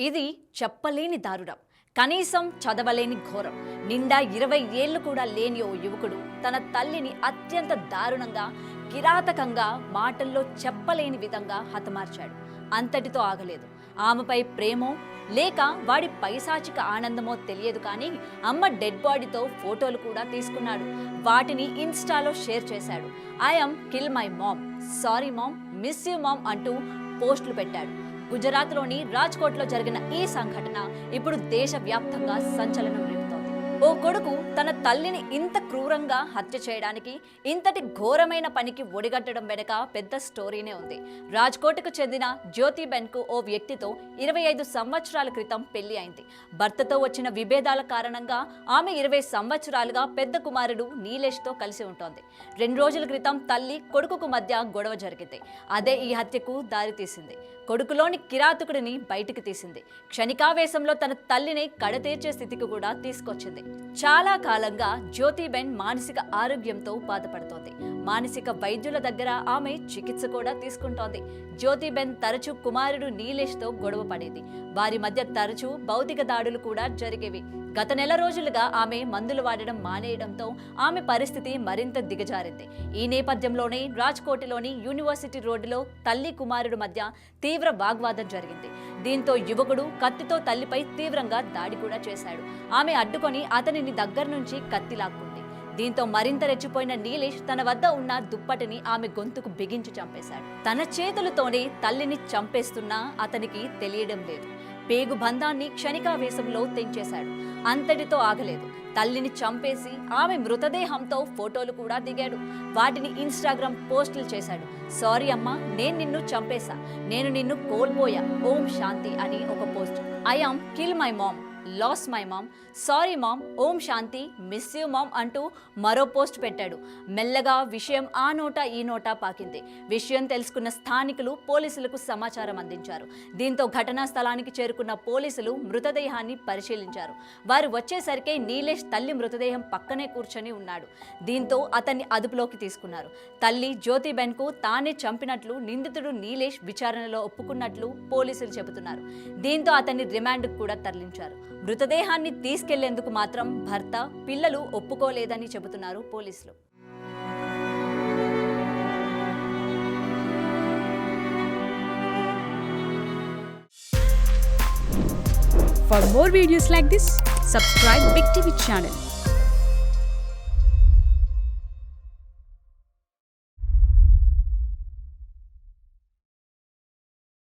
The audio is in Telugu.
ఇది చెప్పలేని దారుణం. కనీసం చదవలేని ఘోరం. నిండా ఇరవై ఏళ్ళు కూడా లేని ఓ యువకుడు తన తల్లిని అత్యంత దారుణంగా కిరాతకంగా మాటల్లో చెప్పలేని విధంగా హతమార్చాడు. అంతటితో ఆగలేదు. ఆమెపై ప్రేమో లేక వాడి పైశాచిక ఆనందమో తెలియదు కానీ అమ్మ డెడ్ బాడీతో ఫోటోలు కూడా తీసుకున్నాడు. వాటిని ఇన్స్టాలో షేర్ చేశాడు. I'm kill my mom. Sorry mom. Miss you mom అంటూ పోస్టులు పెట్టాడు. గుజరాత్లోని రాజ్కోట్లో జరిగిన ఈ సంఘటన ఇప్పుడు దేశవ్యాప్తంగా సంచలనం రేపు. ఓ కొడుకు తన తల్లిని ఇంత క్రూరంగా హత్య చేయడానికి ఇంతటి ఘోరమైన పనికి ఒడిగట్టడం వెనుక పెద్ద స్టోరీనే ఉంది. రాజ్కోట్కు చెందిన జ్యోతిబెన్కు ఓ వ్యక్తితో ఇరవై ఐదు సంవత్సరాల క్రితం పెళ్ళి అయింది. భర్తతో వచ్చిన విభేదాల కారణంగా ఆమె ఇరవై సంవత్సరాలుగా పెద్ద కుమారుడు నీలేష్తో కలిసి ఉంటోంది. రెండు రోజుల క్రితం తల్లి కొడుకుకు మధ్య గొడవ జరిగింది. అదే ఈ హత్యకు దారితీసింది కొడుకులోని కిరాతకుడిని బయటికి తీసింది. క్షణికావేశంలో తన తల్లిని కడతీర్చే స్థితికి కూడా తీసుకొచ్చింది. చాలా కాలంగా జ్యోతిబెన్ మానసిక ఆరోగ్యంతో బాధపడుతోంది. మానసిక వైద్యుల దగ్గర ఆమె చికిత్స కూడా తీసుకుంటోంది. జ్యోతిబెన్ తరచూ కుమారుడు నీలేష్తో గొడవ పడేది. వారి మధ్య తరచూ భౌతిక దాడులు కూడా జరిగేవి. గత నెల రోజులుగా ఆమె మందులు వాడడం మానేయడంతో ఆమె పరిస్థితి మరింత దిగజారింది. ఈ నేపథ్యంలోనే రాజ్కోటిలోని యూనివర్సిటీ రోడ్డులో తల్లి కుమారుడు మధ్య తీవ్ర వాగ్వాదం జరిగింది. దీంతో యువకుడు కత్తితో తల్లిపై తీవ్రంగా దాడి కూడా చేశాడు. ఆమె అడ్డుకొని అతనిని దగ్గర నుంచి కత్తిలాక్కుంది దీంతో మరింత రెచ్చిపోయిన నీలేష్ తన వద్ద ఉన్న దుప్పటిని ఆమె గొంతుకు బిగించి చంపేశాడు. తన చేతులతోనే తల్లిని చంపేస్తున్నా అతనికి తెలియడం లేదు. పేగు బంధాన్ని క్షణికావేశంలో తెంచేశాడు. అంతటితో ఆగలేదు. తల్లిని చంపేసి ఆమె మృతదేహంతో ఫోటోలు కూడా దిగాడు. వాటిని ఇన్స్టాగ్రామ్ పోస్టులు చేశాడు. సారీ అమ్మా నేను నిన్ను చంపేశా. నేను నిన్ను కోల్పోయా. ఓం శాంతి అని ఒక post. I am kill my mom loss my mom sorry mom Om Shanti. Miss you mom అంటూ మరో పోస్ట్ పెట్టాడు. మెల్లగా విషయం ఆ నోట ఈ నోట పాకింది. విషయం తెలుసుకున్న స్థానికులు పోలీసులకు సమాచారం అందించారు. దీంతో ఘటనా స్థలానికి చేరుకున్న పోలీసులు మృతదేహాన్ని పరిశీలించారు. వారు వచ్చేసరికే నీలేష్ తల్లి మృతదేహం పక్కనే కూర్చొని ఉన్నాడు. దీంతో అతన్ని అదుపులోకి తీసుకున్నారు. తల్లి జ్యోతిబెన్కు తానే చంపినట్లు నిందితుడు నీలేష్ విచారణలో ఒప్పుకున్నట్లు పోలీసులు చెబుతున్నారు. దీంతో అతన్ని రిమాండ్కు కూడా తరలించారు. మృతదేహాన్ని తీసుకెళ్ళేందుకు మాత్రం భర్త పిల్లలు ఒప్పుకోలేదని చెబుతున్నారు పోలీసులు For more videos like this, subscribe Big TV channel